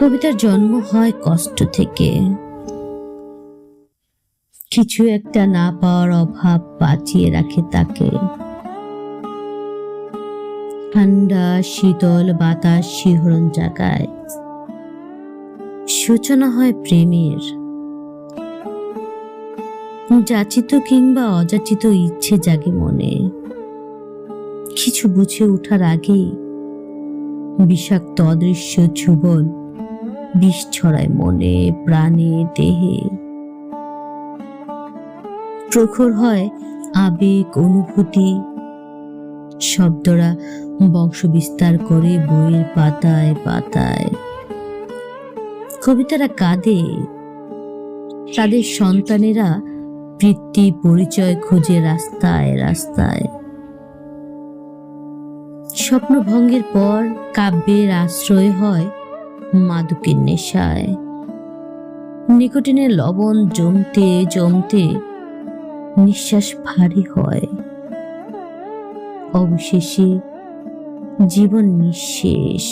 কবিতার জন্ম হয় কষ্ট থেকে। কিছু একটা না পাওয়ার অভাব বাঁচিয়ে রাখে তাকে। ঠান্ডা, শীতল বাতাস শিহরণ জাগায়। সূচনা হয় প্রেমের। যাচিত কিংবা অযাচিত ইচ্ছে জাগে মনে। কিছু বুঝে ওঠার আগেই বিষাক্ত অদৃশ্য যুবল বিষ ছড়ায় মনে, প্রাণে, দেহে। প্রখর হয় আবেগ, অনুভূতি। শব্দরা বংশ বিস্তার করে বইয়ের পাতায় পাতায়। কবিতারা কাঁদে। তাদের সন্তানেরা বৃত্তি পরিচয় খোঁজে রাস্তায় রাস্তায়। স্বপ্নভঙ্গের পর কাব্যের আশ্রয় হয় মাদকের নেশায়। নিকোটিনের লবণ জমতে জমতে নিঃশ্বাস ভারী হয়। অবশেষে জীবন নিঃশেষ।